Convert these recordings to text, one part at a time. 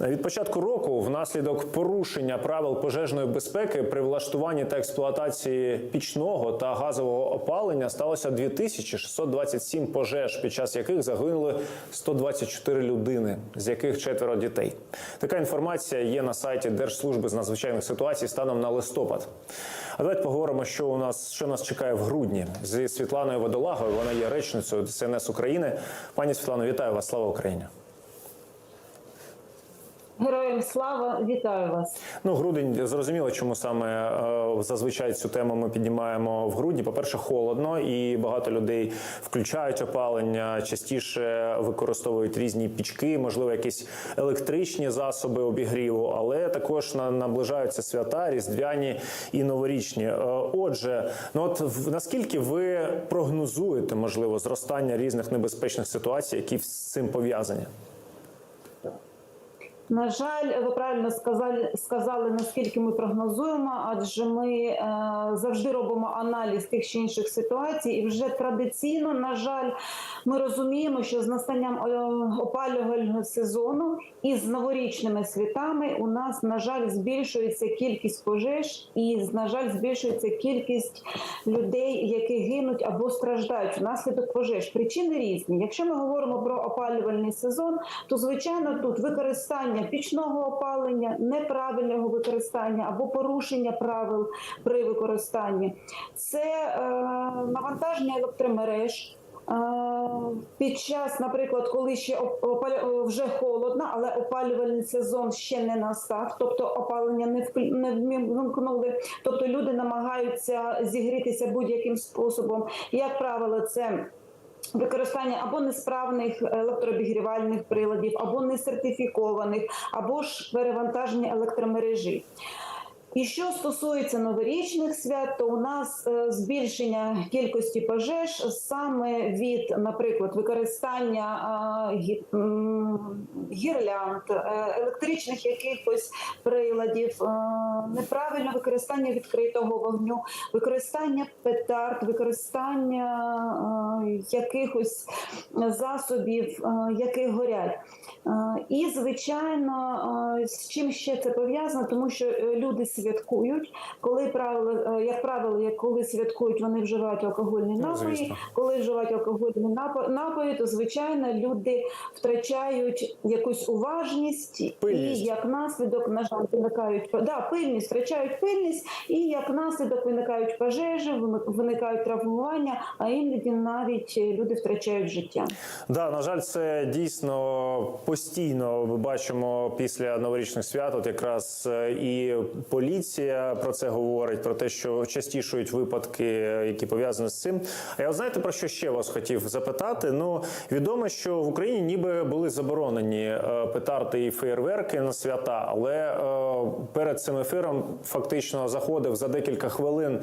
Від початку року, внаслідок порушення правил пожежної безпеки при влаштуванні та експлуатації пічного та газового опалення сталося 2627 пожеж, під час яких загинули 124 людини, з яких четверо дітей. Така інформація є на сайті Держслужби з надзвичайних ситуацій станом на листопад. А давайте поговоримо, що у нас що нас чекає в грудні зі Світланою Водолагою. Вона є речницею ДСНС України. Пані Світлано, вітаю вас! Слава Україні! Героям слава, вітаю вас. Ну, грудень зрозуміло, чому саме е, зазвичай цю тему ми піднімаємо в грудні. По-перше, холодно, і багато людей включають опалення, частіше використовують різні пічки, можливо, якісь електричні засоби обігріву, але також на, наближаються свята, різдвяні і новорічні. Е, отже, ну от наскільки ви прогнозуєте можливо зростання різних небезпечних ситуацій, які з цим пов'язані? На жаль, ви правильно сказали, сказали наскільки ми прогнозуємо, адже ми е, завжди робимо аналіз тих чи інших ситуацій, і вже традиційно, на жаль, ми розуміємо, що з настанням е, опалювального сезону і з новорічними святами у нас, на жаль, збільшується кількість пожеж, і на жаль, збільшується кількість людей, які гинуть або страждають внаслідок пожеж. Причини різні. Якщо ми говоримо про опалювальний сезон, то звичайно тут використання пічного опалення, неправильного використання або порушення правил при використанні, це е, навантаження електромереж. Е, Під час, наприклад, коли ще вже холодно, але опалювальний сезон ще не настав, тобто опалення не вимкнули, тобто люди намагаються зігрітися будь-яким способом. Як правило, це Використання або несправних електрообігрівальних приладів, або несертифікованих, або ж перевантаження електромережі. І що стосується новорічних свят, то у нас е, збільшення кількості пожеж саме від, наприклад, використання гірлянд, е, електричних якихось приладів, е, неправильне використання відкритого вогню, використання петард, використання якихось засобів, які горять. І, звичайно, з чим ще це пов'язано, тому що люди святкують, коли правило, е, як правило, як коли святкують, вони вживають алкогольні Ну, напої. звісно. Коли вживають алкогольні напо- напої, то звичайно люди втрачають якусь уважність, Пильність. і як наслідок, на жаль, виникають да, пильність, втрачають пильність, і як наслідок виникають пожежі, вини- виникають травмування, а іноді навіть е, люди втрачають життя. Да, на жаль, це дійсно постійно ми бачимо після новорічних свят. От якраз е, і поліція про це говорить, про те, що частішують випадки, які пов'язані з цим. А я знаєте про що ще вас хотів запитати? Ну відомо, що в Україні ніби були заборонені е, петарди і феєрверки на свята, але е, перед цим ефіром фактично заходив за декілька хвилин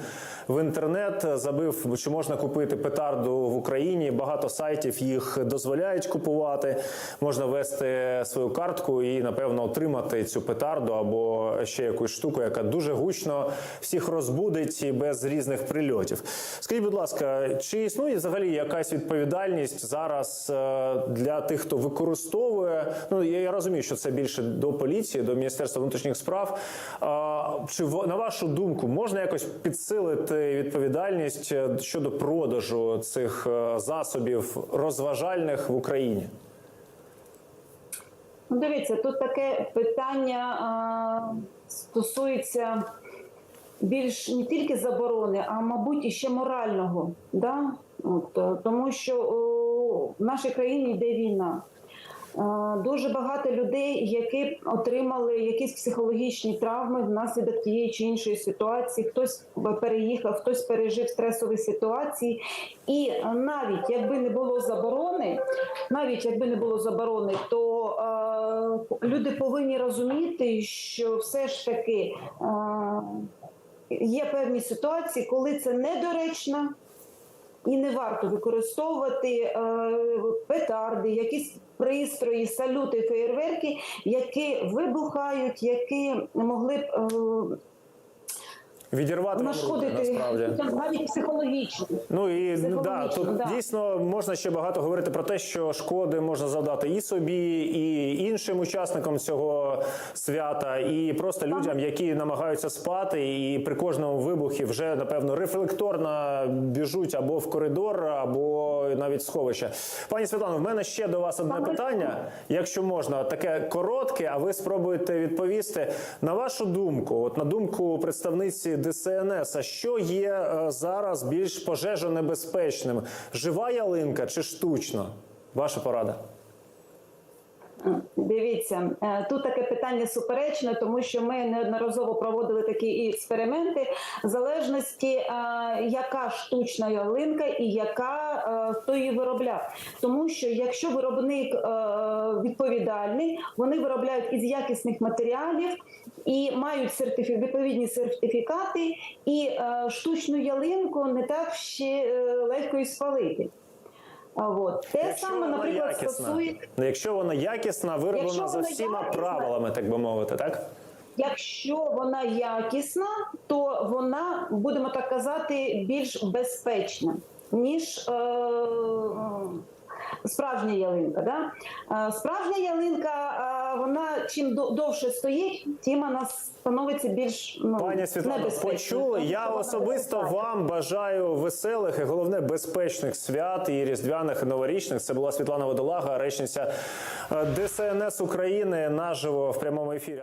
в інтернет, забив, чи можна купити петарду в Україні. Багато сайтів їх дозволяють купувати. Можна ввести свою картку і напевно отримати цю петарду або ще якусь штуку, яка дуже гучно всіх розбудить і без різних прильотів. Скажіть, будь ласка, чи існує взагалі якась відповідальність зараз е, для тих, хто використовує? Ну я, розумію, що це більше до поліції, до міністерства внутрішніх справ. Чи в- на вашу думку можна якось підсилити відповідальність е, щодо продажу цих е, засобів розважальних в Україні? Ну, Дивіться, тут таке питання а, стосується більш не тільки заборони, а мабуть і ще морального. Да? От, е, тому що о, в нашій країні йде війна. Дуже багато людей, які отримали якісь психологічні травми внаслідок тієї чи іншої ситуації. Хтось переїхав, хтось пережив стресові ситуації. І навіть якби не було заборони, навіть якби не було заборони, то е, люди повинні розуміти, що все ж таки є певні ситуації, коли це недоречно. І не варто використовувати петарди, якісь пристрої, салюти, феєрверки, які вибухають, які могли б е, відірвати вам руки, насправді. навіть психологічно. Ну і да, тут да. дійсно можна ще багато говорити про те, що шкоди можна завдати і собі, і іншим учасникам цього свята, і просто людям, які намагаються спати, і при кожному вибухі вже напевно рефлекторно біжуть або в коридор, або навіть сховище. Пані Світлано, в мене ще до вас одне питання, якщо можна, таке коротке, а ви спробуєте відповісти. На вашу думку, от на думку представниці ДСНС, а що є е, зараз більш пожежонебезпечним? Жива ялинка чи штучна? Ваша порада. Дивіться, е, тут таке питання суперечне, тому що ми неодноразово проводили такі експерименти в залежності, е, яка штучна ялинка і яка е, хто її виробляв. Тому що якщо виробник відповідальний, вони виробляють із якісних матеріалів і мають сертифі... відповідні сертифікати, і штучну ялинку не так ще легко і спалити. От те Якщо саме, вона наприклад, якісна, стосується. якщо вона якісна, вироблена Якщо за всіма якісна- правилами, так би мовити, так? Якщо вона якісна, то вона, будемо так казати, більш безпечна, ніж е, справжня ялинка. Да? Е, справжня ялинка, е, вона чим до- довше стоїть, тим вона становиться більш ну, Пані Світлана. почули. Я особисто вам бажаю веселих і головне безпечних свят і різдвяних і новорічних. Це була Світлана Водолага, речниця е, ДСНС України наживо в прямому ефірі.